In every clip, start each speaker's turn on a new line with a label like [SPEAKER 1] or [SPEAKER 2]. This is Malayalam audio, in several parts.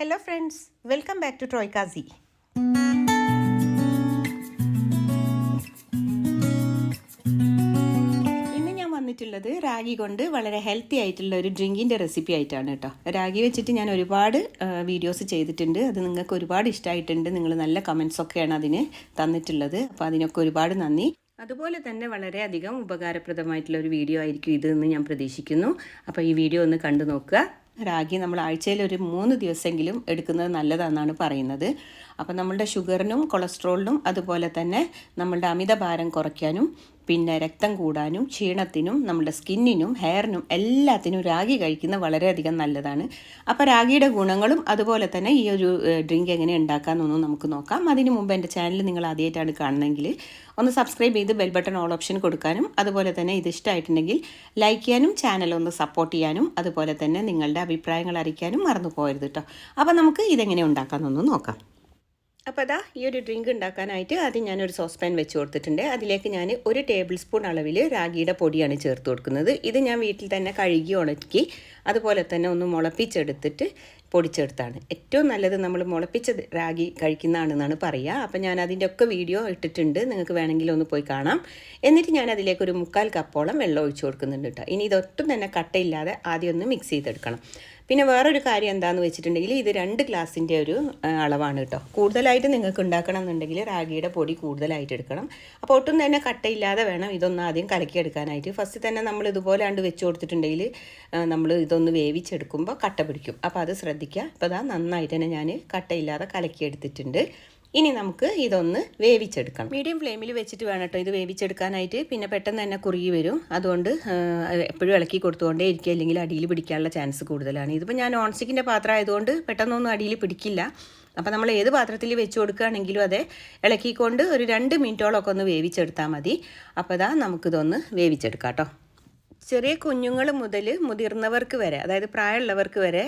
[SPEAKER 1] Hello friends welcome back to ട്രോയ്ക്കാസി ഇന്ന് ഞാൻ വന്നിട്ടുള്ളത് റാഗി കൊണ്ട് വളരെ ഹെൽത്തി ആയിട്ടുള്ള ഒരു ഡ്രിങ്കിന്റെ റെസിപ്പി ആയിട്ടാണ് കേട്ടോ. റാഗി വെച്ചിട്ട് ഞാൻ ഒരുപാട് വീഡിയോസ് ചെയ്തിട്ടുണ്ട്. അത് നിങ്ങൾക്ക് ഒരുപാട് ഇഷ്ടമായിട്ടുണ്ട് നിങ്ങൾ നല്ല കമൻസ് ഒക്കെയാണ് അതിന് തന്നിട്ടുള്ളത്. അപ്പോൾ അതിനൊക്കെ ഒരുപാട് നന്ദി. അതുപോലെ തന്നെ വളരെയധികം ഉപകാരപ്രദമായിട്ടുള്ള ഒരു വീഡിയോ ആയിരിക്കും ഇതെന്ന് ഞാൻ പ്രതീക്ഷിക്കുന്നു. അപ്പോൾ ഈ വീഡിയോ ഒന്ന് കണ്ടു നോക്കുക. റാഗി നമ്മൾ ആഴ്ചയിൽ ഒരു മൂന്ന് ദിവസമെങ്കിലും എടുക്കുന്നത് നല്ലതാണെന്നാണ് പറയുന്നത്. അപ്പോൾ നമ്മളുടെ ഷുഗറിനും കൊളസ്ട്രോളിനും അതുപോലെ തന്നെ നമ്മളുടെ അമിതഭാരം കുറയ്ക്കാനും പിന്നെ രക്തം കൂടാനും ക്ഷീണത്തിനും നമ്മുടെ സ്കിന്നിനും ഹെയറിനും എല്ലാത്തിനും രാഗി കഴിക്കുന്നത് വളരെയധികം നല്ലതാണ്. അപ്പോൾ രാഗിയുടെ ഗുണങ്ങളും അതുപോലെ തന്നെ ഈ ഒരു ഡ്രിങ്ക് എങ്ങനെ ഉണ്ടാക്കാമെന്നൊന്നും നമുക്ക് നോക്കാം. അതിന് മുമ്പ് എന്റെ ചാനൽ നിങ്ങൾ ആദ്യമായിട്ടാണ് കാണുന്നതെങ്കിൽ ഒന്ന് സബ്സ്ക്രൈബ് ചെയ്ത് ബെൽ ബട്ടൺ ഓൾ ഓപ്ഷൻ കൊടുക്കാനും അതുപോലെ തന്നെ ഇത് ഇഷ്ടമായിട്ടുണ്ടെങ്കിൽ ലൈക്ക് ചെയ്യാനും ചാനൽ ഒന്ന് സപ്പോർട്ട് ചെയ്യാനും അതുപോലെ തന്നെ നിങ്ങളുടെ അഭിപ്രായങ്ങൾ അറിയിക്കാനും മറന്നു പോകരുത് കേട്ടോ അപ്പോൾ നമുക്ക് ഇതെങ്ങനെ ഉണ്ടാക്കാമെന്നൊന്ന് നോക്കാം. അപ്പോൾ അതാ ഈ ഒരു ഡ്രിങ്ക് ഉണ്ടാക്കാനായിട്ട് ആദ്യം ഞാനൊരു സോസ് പാൻ വെച്ച് കൊടുത്തിട്ടുണ്ട്. അതിലേക്ക് ഞാൻ ഒരു ടേബിൾ സ്പൂൺ അളവിൽ രാഗിയുടെ പൊടിയാണ് ചേർത്ത് കൊടുക്കുന്നത്. ഇത് ഞാൻ വീട്ടിൽ തന്നെ കഴുകി ഉണക്കി അതുപോലെ തന്നെ ഒന്ന് മുളപ്പിച്ചെടുത്തിട്ട് പൊടിച്ചെടുത്താണ്. ഏറ്റവും നല്ലത് നമ്മൾ മുളപ്പിച്ച രാഗി കഴിക്കുന്നതാണെന്നാണ് പറയുക. അപ്പോൾ ഞാൻ അതിന്റെ ഒക്കെ വീഡിയോ ഇട്ടിട്ടുണ്ട്. നിങ്ങൾക്ക് വേണമെങ്കിൽ ഒന്ന് പോയി കാണാം. എന്നിട്ട് ഞാൻ അതിലേക്ക് ഒരു മുക്കാൽ കപ്പോളം വെള്ളം ഒഴിച്ചു കൊടുക്കുന്നുണ്ട് കേട്ടോ. ഇനി ഇതൊട്ടും തന്നെ കട്ടയില്ലാതെ ആദ്യം ഒന്ന് മിക്സ് ചെയ്തെടുക്കണം. പിന്നെ വേറൊരു കാര്യം എന്താണെന്ന് വെച്ചിട്ടുണ്ടെങ്കിൽ ഇത് രണ്ട് ഗ്ലാസിന്റെ ഒരു അളവാണ് കേട്ടോ. കൂടുതലായിട്ട് നിങ്ങൾക്ക് ഉണ്ടാക്കണം എന്നുണ്ടെങ്കിൽ റാഗിയുടെ പൊടി കൂടുതലായിട്ട് എടുക്കണം. അപ്പോൾ ഒട്ടും തന്നെ കട്ടയില്ലാതെ വേണം ഇതൊന്ന് ആദ്യം കലക്കിയെടുക്കാനായിട്ട്. ഫസ്റ്റ് തന്നെ നമ്മൾ ഇതുപോലെ ആണ്ട് വെച്ച് കൊടുത്തിട്ടുണ്ടെങ്കിൽ നമ്മൾ ഇതൊന്ന് വേവിച്ചെടുക്കുമ്പോൾ കട്ട പിടിക്കും. അപ്പോൾ അത് ശ്രദ്ധിക്കുക. അപ്പോൾ അതാ നന്നായിട്ട് തന്നെ ഞാൻ കട്ടയില്ലാതെ കലക്കിയെടുത്തിട്ടുണ്ട്. ഇനി നമുക്ക് ഇതൊന്ന് വേവിച്ചെടുക്കണം. മീഡിയം ഫ്ലെയിമിൽ വെച്ചിട്ട് വേണം കേട്ടോ ഇത് വേവിച്ചെടുക്കാനായിട്ട്. പിന്നെ പെട്ടെന്ന് തന്നെ കുറുകി വരും. അതുകൊണ്ട് എപ്പോഴും ഇളക്കി കൊടുത്തുകൊണ്ടേ ഇരിക്കുക. അല്ലെങ്കിൽ അടിയിൽ പിടിക്കാനുള്ള ചാൻസ് കൂടുതലാണ്. ഇതിപ്പോൾ ഞാൻ നോൺ സ്റ്റിക്കിന്റെ പാത്രം ആയതുകൊണ്ട് പെട്ടെന്നൊന്നും അടിയിൽ പിടിക്കില്ല. അപ്പോൾ നമ്മൾ ഏത് പാത്രത്തിൽ വെച്ച് കൊടുക്കുകയാണെങ്കിലും അതെ ഇളക്കിക്കൊണ്ട് ഒരു രണ്ട് മിനിറ്റോളമൊക്കെ ഒന്ന് വേവിച്ചെടുത്താൽ മതി. അപ്പോൾ ഇതാ നമുക്കിതൊന്ന് വേവിച്ചെടുക്കാം കേട്ടോ. ചെറിയ കുഞ്ഞുങ്ങൾ മുതൽ മുതിർന്നവർക്ക് വരെ അതായത് പ്രായമുള്ളവർക്ക് വരെ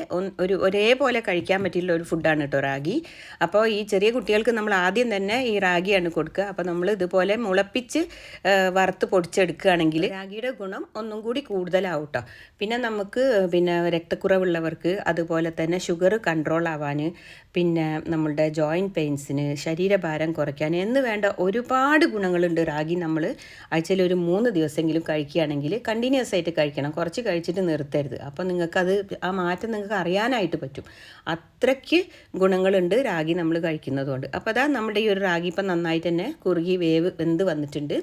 [SPEAKER 1] ഒരു ഒരേപോലെ കഴിക്കാൻ പറ്റിയുള്ള ഒരു ഫുഡാണ് കേട്ടോ റാഗി. അപ്പോൾ ഈ ചെറിയ കുട്ടികൾക്ക് നമ്മൾ ആദ്യം തന്നെ ഈ റാഗിയാണ് കൊടുക്കുക. അപ്പോൾ നമ്മൾ ഇതുപോലെ മുളപ്പിച്ച് വറുത്ത് പൊടിച്ചെടുക്കുകയാണെങ്കിൽ റാഗിയുടെ ഗുണം ഒന്നും കൂടി കൂടുതലാവും കേട്ടോ പിന്നെ നമുക്ക് പിന്നെ രക്തക്കുറവുള്ളവർക്ക് അതുപോലെ തന്നെ ഷുഗർ കൺട്രോൾ ആവാൻ പിന്നെ നമ്മളുടെ ജോയിന്റ് പെയിൻസിന് ശരീരഭാരം കുറയ്ക്കാൻ എന്ന് വേണ്ട ഒരുപാട് ഗുണങ്ങളുണ്ട് റാഗി നമ്മൾ ആഴ്ചയിൽ ഒരു മൂന്ന് ദിവസമെങ്കിലും കഴിക്കുകയാണെങ്കിൽ കണ്ടിന്യൂസ് ആയിട്ട് കഴിക്കണം. കുറച്ച് കഴിച്ചിട്ട് നിർത്തരുത്. അപ്പോൾ നിങ്ങൾക്കത് ആ മാറ്റം നിങ്ങൾക്ക് അറിയാനായിട്ട് പറ്റും. അത്രയ്ക്ക് ഗുണങ്ങളുണ്ട് റാഗി നമ്മൾ കഴിക്കുന്നതുകൊണ്ട്. അപ്പോൾ അതാ നമ്മുടെ ഈ ഒരു റാഗി ഇപ്പം നന്നായിട്ട് തന്നെ കുറുകി വേവ് വെന്ത് വന്നിട്ടുണ്ട്.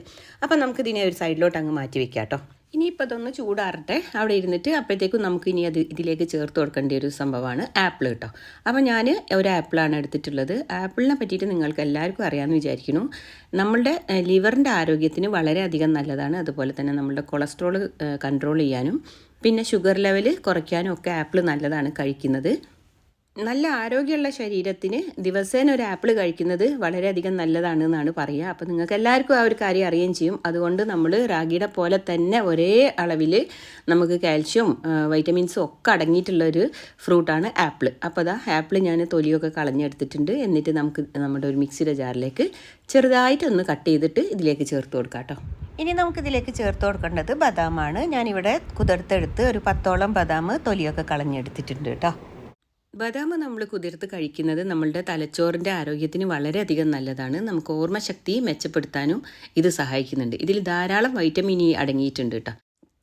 [SPEAKER 1] അപ്പോൾ നമുക്കിതിനെ ഒരു സൈഡിലോട്ട് അങ്ങ് മാറ്റി വെക്കാം കേട്ടോ ഇനിയിപ്പോൾ അതൊന്ന് ചൂടാറട്ടെ. അവിടെ ഇരുന്നിട്ട് അപ്പോഴത്തേക്കും നമുക്ക് ഇനി അത് ഇതിലേക്ക് ചേർത്ത് കൊടുക്കേണ്ട ഒരു സംഭവമാണ് ആപ്പിൾ കേട്ടോ. അപ്പോൾ ഞാൻ ഒരു ആപ്പിളാണ് എടുത്തിട്ടുള്ളത്. ആപ്പിളിനെ പറ്റിയിട്ട് നിങ്ങൾക്ക് എല്ലാവർക്കും അറിയാമെന്ന് വിചാരിക്കുന്നു. നമ്മളുടെ ലിവറിന്റെ ആരോഗ്യത്തിന് വളരെയധികം നല്ലതാണ്. അതുപോലെ തന്നെ നമ്മളുടെ കൊളസ്ട്രോൾ കൺട്രോൾ ചെയ്യാനും പിന്നെ ഷുഗർ ലെവൽ കുറയ്ക്കാനും ഒക്കെ ആപ്പിൾ നല്ലതാണ് കഴിക്കുന്നത്. നല്ല ആരോഗ്യമുള്ള ശരീരത്തിന് ദിവസേന ഒരു ആപ്പിൾ കഴിക്കുന്നത് വളരെയധികം നല്ലതാണ് എന്നാണ് പറയുക. അപ്പോൾ നിങ്ങൾക്ക് എല്ലാവർക്കും ആ ഒരു കാര്യം അറിയുകയും ചെയ്യും. അതുകൊണ്ട് നമ്മൾ റാഗിയുടെ പോലെ തന്നെ ഒരേ അളവിൽ നമുക്ക് കാൽഷ്യം വൈറ്റമിൻസും ഒക്കെ അടങ്ങിയിട്ടുള്ളൊരു ഫ്രൂട്ടാണ് ആപ്പിൾ അപ്പോൾ അതാ ആപ്പിൾ ഞാൻ തൊലിയൊക്കെ കളഞ്ഞെടുത്തിട്ടുണ്ട്. എന്നിട്ട് നമുക്ക് നമ്മുടെ ഒരു മിക്സിയുടെ ജാറിലേക്ക് ചെറുതായിട്ടൊന്ന് കട്ട് ചെയ്തിട്ട് ഇതിലേക്ക് ചേർത്ത് കൊടുക്കാം കേട്ടോ. ഇനി നമുക്കിതിലേക്ക് ചേർത്ത് കൊടുക്കേണ്ടത് ബദാമാണ്. ഞാനിവിടെ കുതിർത്തെടുത്ത് ഒരു പത്തോളം ബദാം തൊലിയൊക്കെ കളഞ്ഞെടുത്തിട്ടുണ്ട് കേട്ടോ. ബദാം നമ്മൾ കുതിർത്ത് കഴിക്കുന്നത് നമ്മളുടെ തലച്ചോറിന്റെ ആരോഗ്യത്തിന് വളരെയധികം നല്ലതാണ്. നമുക്ക് ഓർമ്മശക്തി മെച്ചപ്പെടുത്താനും ഇത് സഹായിക്കുന്നുണ്ട്. ഇതിൽ ധാരാളം വൈറ്റമിൻ ഇ അടങ്ങിയിട്ടുണ്ട് കേട്ടോ.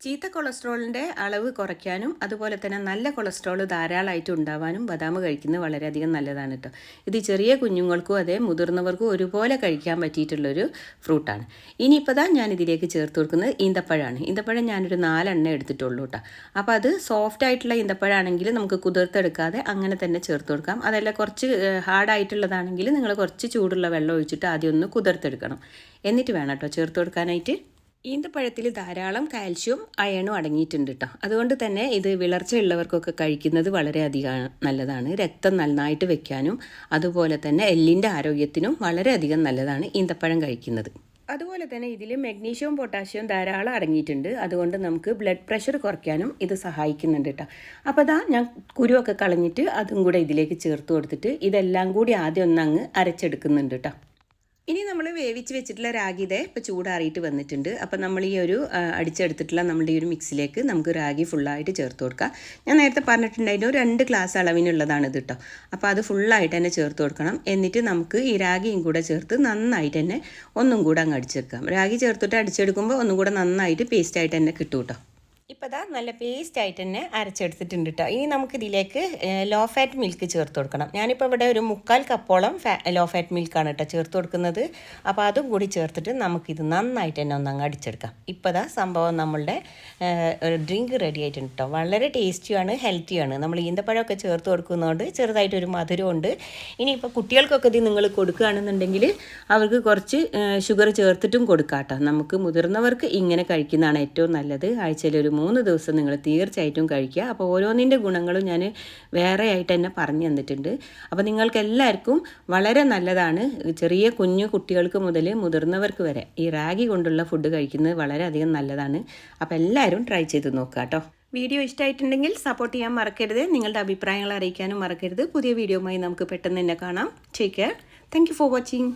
[SPEAKER 1] ചീത്ത കൊളസ്ട്രോളിന്റെ അളവ് കുറയ്ക്കാനും അതുപോലെ തന്നെ നല്ല കൊളസ്ട്രോൾ ധാരാളമായിട്ട് ഉണ്ടാവാനും ബദാം കഴിക്കുന്നത് വളരെയധികം നല്ലതാണ് കേട്ടോ. ഇത് ചെറിയ കുഞ്ഞുങ്ങൾക്കും അതേ മുതിർന്നവർക്കും ഒരുപോലെ കഴിക്കാൻ പറ്റിയിട്ടുള്ളൊരു ഫ്രൂട്ടാണ്. ഇനിയിപ്പോൾ தான் ഞാൻ ഇതിലേക്ക് ചേർത്ത് കൊടുക്കുന്നത് ഈന്തപ്പഴമാണ് ഈന്തപ്പഴം ഞാനൊരു നാലെണ്ണ എടുത്തിട്ടുള്ളൂ കേട്ടോ. അപ്പോൾ അത് സോഫ്റ്റ് ആയിട്ടുള്ള ഈന്തപ്പഴമാണെങ്കിൽ നമുക്ക് കുതിർത്തെടുക്കാതെ അങ്ങനെ തന്നെ ചേർത്ത് കൊടുക്കാം. അതല്ല കുറച്ച് ഹാർഡായിട്ടുള്ളതാണെങ്കിൽ നിങ്ങൾ കുറച്ച് ചൂടുള്ള വെള്ളം ഒഴിച്ചിട്ട് ആദ്യം ഒന്ന് കുതിർത്തെടുക്കണം. എന്നിട്ട് വേണം കേട്ടോ ചേർത്ത് കൊടുക്കാനായിട്ട്. ഈന്തപ്പഴത്തിൽ ധാരാളം കാൽഷ്യവും അയണും അടങ്ങിയിട്ടുണ്ട് കേട്ടോ അതുകൊണ്ട് തന്നെ ഇത് വിളർച്ചയുള്ളവർക്കൊക്കെ കഴിക്കുന്നത് വളരെയധികം നല്ലതാണ്. രക്തം നന്നായിട്ട് വെക്കാനും അതുപോലെ തന്നെ എല്ലിന്റെ ആരോഗ്യത്തിനും വളരെയധികം നല്ലതാണ് ഈന്തപ്പഴം കഴിക്കുന്നത്. അതുപോലെ തന്നെ ഇതിൽ മഗ്നീഷ്യവും പൊട്ടാഷ്യവും ധാരാളം അടങ്ങിയിട്ടുണ്ട്. അതുകൊണ്ട് നമുക്ക് ബ്ലഡ് പ്രഷർ കുറയ്ക്കാനും ഇത് സഹായിക്കുന്നുണ്ട് കേട്ടോ അപ്പോൾ അതാ ഞാൻ കുരുവൊക്കെ കളഞ്ഞിട്ട് അതും കൂടെ ഇതിലേക്ക് ചേർത്ത് കൊടുത്തിട്ട് ഇതെല്ലാം കൂടി ആദ്യം ഒന്ന് അങ്ങ് അരച്ചെടുക്കുന്നുണ്ട് കേട്ടോ ഇനി നമ്മൾ വേവിച്ച് വെച്ചിട്ടുള്ള രാഗി ഇതേ ഇപ്പോൾ ചൂടാറിയിട്ട് വന്നിട്ടുണ്ട്. അപ്പോൾ നമ്മൾ ഈ ഒരു അടിച്ചെടുത്തിട്ടുള്ള നമ്മുടെ ഈ ഒരു മിക്സിലേക്ക് നമുക്ക് രാഗി ഫുള്ളായിട്ട് ചേർത്ത് കൊടുക്കാം. ഞാൻ നേരത്തെ പറഞ്ഞിട്ടുണ്ടായിരുന്നു ഒരു രണ്ട് ഗ്ലാസ് അളവിനുള്ളതാണ് ഇത് കേട്ടോ അപ്പോൾ അത് ഫുള്ളായിട്ട് തന്നെ ചേർത്ത് കൊടുക്കണം. എന്നിട്ട് നമുക്ക് ഈ രാഗിയും കൂടെ ചേർത്ത് നന്നായിട്ട് തന്നെ ഒന്നും കൂടെ അങ്ങ് അടിച്ചെടുക്കാം. രാഗി ചേർത്തിട്ട് അടിച്ചെടുക്കുമ്പോൾ ഒന്നും കൂടെ നന്നായിട്ട് പേസ്റ്റായിട്ട് തന്നെ കിട്ടും കേട്ടോ ഇപ്പോൾ അതാ നല്ല പേസ്റ്റ് ആയിട്ട് തന്നെ അരച്ചെടുത്തിട്ടുണ്ട് കേട്ടോ ഇനി നമുക്ക് ഇതിലേക്ക് ലോ ഫാറ്റ് മിൽക്ക് ചേർത്ത് കൊടുക്കണം. ഞാനിപ്പോൾ ഇവിടെ ഒരു മുക്കാൽ കപ്പോളം ഫാ ലോ ഫാറ്റ് മിൽക്കാണ് കേട്ടോ ചേർത്ത് കൊടുക്കുന്നത്. അപ്പോൾ അതും കൂടി ചേർത്തിട്ട് നമുക്കിത് നന്നായിട്ട് തന്നെ ഒന്നങ്ങ് അടിച്ചെടുക്കാം. ഇപ്പോൾ അതാ സംഭവം നമ്മളുടെ ഡ്രിങ്ക് റെഡി ആയിട്ടുണ്ട് കേട്ടോ വളരെ ടേസ്റ്റിയാണ് ഹെൽത്തിയാണ് നമ്മൾ ഈന്തപ്പഴമൊക്കെ ചേർത്ത് കൊടുക്കുന്നതുകൊണ്ട് ചെറുതായിട്ടൊരു മധുരമുണ്ട് ഇനിയിപ്പോൾ കുട്ടികൾക്കൊക്കെ ഇത് നിങ്ങൾ കൊടുക്കുകയാണെന്നുണ്ടെങ്കിൽ അവർക്ക് കുറച്ച് ഷുഗർ ചേർത്തിട്ടും കൊടുക്കാം കേട്ടോ നമുക്ക് മുതിർന്നവർക്ക് ഇങ്ങനെ കഴിക്കുന്നതാണ് ഏറ്റവും നല്ലത്. ആഴ്ചയിൽ ഒരു മൂന്ന് ദിവസം നിങ്ങൾ തീർച്ചയായിട്ടും കഴിക്കുക. അപ്പോൾ ഓരോന്നിന്റെ ഗുണങ്ങളും ഞാൻ വേറെ ആയിട്ട് തന്നെ പറഞ്ഞു തന്നിട്ടുണ്ട്. അപ്പോൾ നിങ്ങൾക്ക് എല്ലാവർക്കും വളരെ നല്ലതാണ്. ചെറിയ കുഞ്ഞു കുട്ടികൾക്ക് മുതൽ മുതിർന്നവർക്ക് വരെ ഈ റാഗി കൊണ്ടുള്ള ഫുഡ് കഴിക്കുന്നത് വളരെയധികം നല്ലതാണ്. അപ്പോൾ എല്ലാവരും ട്രൈ ചെയ്ത് നോക്കുക കേട്ടോ. വീഡിയോ ഇഷ്ടമായിട്ടുണ്ടെങ്കിൽ സപ്പോർട്ട് ചെയ്യാൻ മറക്കരുത്. നിങ്ങളുടെ അഭിപ്രായങ്ങൾ അറിയിക്കാനും മറക്കരുത്. പുതിയ വീഡിയോയുമായി നമുക്ക് പെട്ടെന്ന് തന്നെ കാണാം. Take care thank for watching